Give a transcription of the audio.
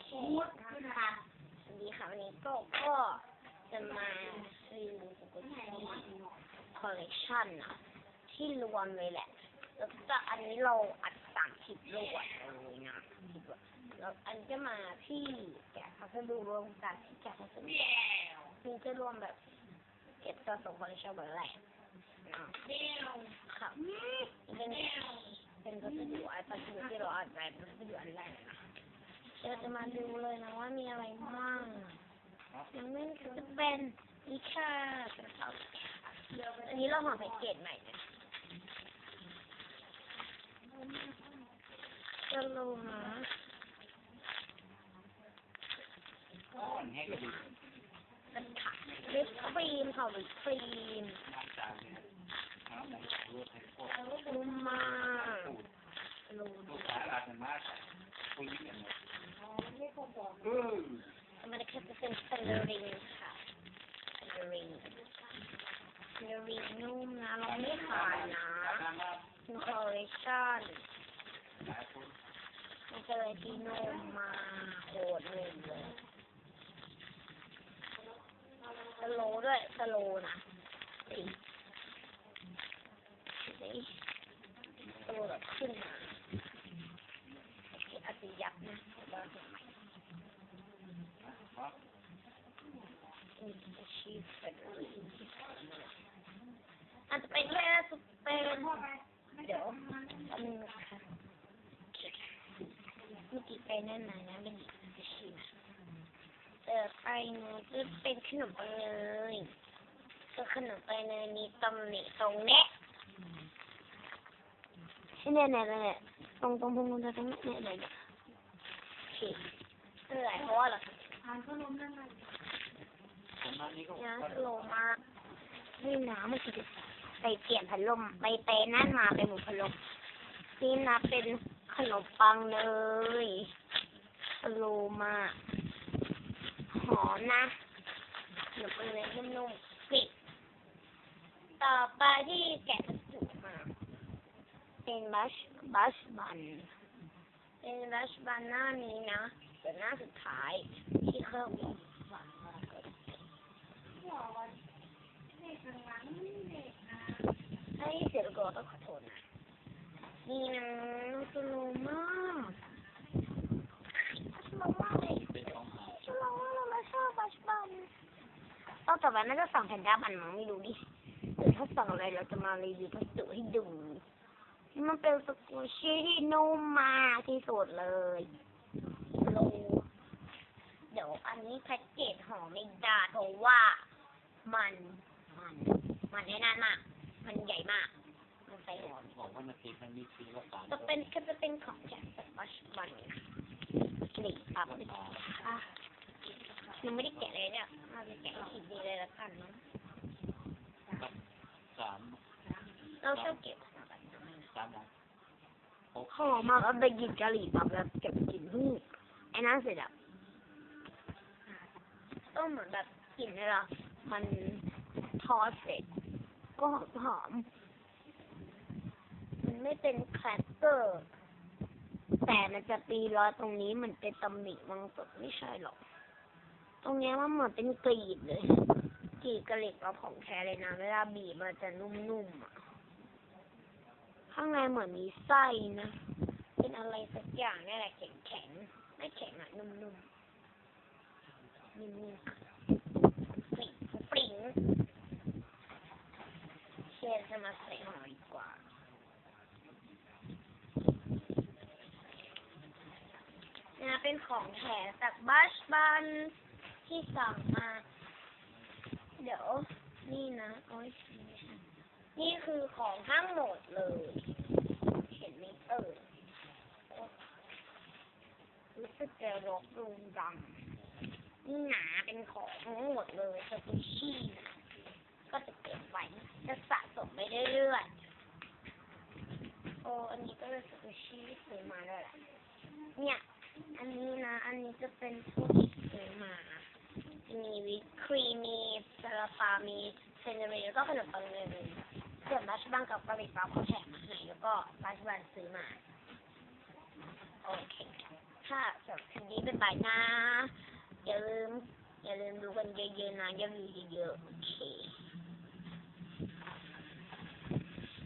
เคนะคะสวัสดีค่ะวันนี้ก็ก็จะมารีวิวสกุลที่คอลเลกชันนะที่รวมเลยแหละ แล้วก็อันนี้เราอัดสามคลิปรวดเลยนะคลิปรวดแล้วอันจะมาที่แกะพัสดุรวมกันที่แกะพัสดุมันจะรวมแบบ เก็บสะสมคอลเลกชันแบบแรกนะค่ะเป็นเป็นพัสดุไอ้พัสดุที่เราอัดไปเป็นพัสดุอันแรกนะ เราจะมาดูเลยนะว่ามีอะไรบ้างยังไม่คือจะเป็นนี่ค่ะกระเป๋าอันนี้เราห่อแพ็กเกจใหม่นะจะลงนะเป็นถักลิปครีมค่ะลิปครีมนุ่มมากนุ่ม มันก็จะเป็นสเลริงค่ะสเล ริงเลริงนุ่มนะเราไม่ขายนะเป็นคอลเลคชั่นมันจะเลยที่นุ่มมาโคตรนุ่มเลยสโลด้วยสโลนะสิสิสโลแบบขึ้นมาอาจจะยับนะเดี๋ยวเราจะใหม่ ชีสเป็นอาจจะเป็นแค่สเปนเดี๋ยวอันนึงนะคะเมื่อกี้ไปนั่นมานะเป็นชีสเออไปเนี่ยจะเป็นขนมไปเนยก็ขนมไปเนยมีตำหนิตรงเนี้ยเนี่ยเนี่ยเนี่ยตรงตรงตรงตรงตรงเนี้ยเนี่ยเนี่ยโอเคเออเพราะว่าอะไรน้ำโลมานี่น้ำมันคือไปเปลี่ยนพัดลมไปเตนั่นมาเป็นหมูพัดลมนี่นะเป็นขนมปังเนยโลมาหอมนะขนมปังเนยนุ่มๆปิดต่อไปที่แกะพัสดุมาเป็นบัชบัชบัน เป็นบัชบันหน้านี้นะเป็นหน้าสุดท้ายที่เครื่อง บินให้เสียงกรต้องขอโทษนะนี่นะสโลมากสโลมากเลยสโลมากเราชอบบัชบันต้องต่อไปน่าจะสั่งแพนด้าบันมั้งไม่รู้ดิหรือถ้าสั่งอะไรเราจะมารีวิวพัสดุให้ดูมันเป็นสกูชี่ที่นุ่มมากที่สุดเลยโลเดี๋ยวอันนี้แพ็กเกจห่อไม่ได้เพราะว่ามันมัน มันแน่นานมาก มันใหญ่มาก มันใส่หัวบอกว่านาทีมันมีทีละสามจะเป็นก็จะเป็นของแจกจากบัชบันนี่ปั๊บอะยังไม่ได้แกะเลยเนี่ยเราจะแกะอีกดีเลยละกันเนาะสามเราชอบเก็บของแบบสามนะหอมมากแล้วไปกินกะหรี่ปั๊บแล้วเก็บกลิ่นพึ่งไอ้นั่นเสร็จอะก็เหมือนแบบกลิ่นเนี่ยหรอมันทอดเสร็จ ก็หอมหอม มันไม่เป็นแครกเกอร์ แต่มันจะปีรอยตรงนี้มันเป็นตำหนิมังสดไม่ใช่หรอก ตรงเนี้ยมันเหมือนเป็นกรีดเลย กรีดกระเหล็กเราของแท้เลยนะเวลาบีบมันจะนุ่มๆอะ ข้างในเหมือนมีไส้นะ เป็นอะไรสักอย่างนี่แหละแข็งๆ ไม่แข็งอะนุ่มๆ นิ่มๆปริงปริงเชียร์จะมาใส่หอยดีกว่า นะเป็น ของแถมจากบัชบันที่สั่งมา เดี๋ยว นี่นะโอ้ยนี่คือของทั้งหมดเลย เห็นไหมเออรู้สึกจะรกรุงรังนี่หนาเป็นของทั้งหมดเลยสกุชี่นะก็จะเก็บไว้ จะสะสมไปเรื่อยๆโอ้อันนี้ก็เป็นสกุชี่ที่ซื้อมาด้วยแหละเนี่ย อันนี้นะ อันนี้จะเป็นพวกที่ซื้อมา มีวิปครีม มีซาลาเปามีเซนเนอรี่แล้วก็ขนมปังเนยเดี๋ยวมัชบังกับกะหรี่ปั๊บเขาแถมมาให้แล้วก็มัชบันซื้อมา โอเคค่ะสำหรับคลิปนี้เป็นบายนะ อย่าลืม อย่าลืมดูกันเยอะๆนะอย่าลืมเยอะๆ โอเค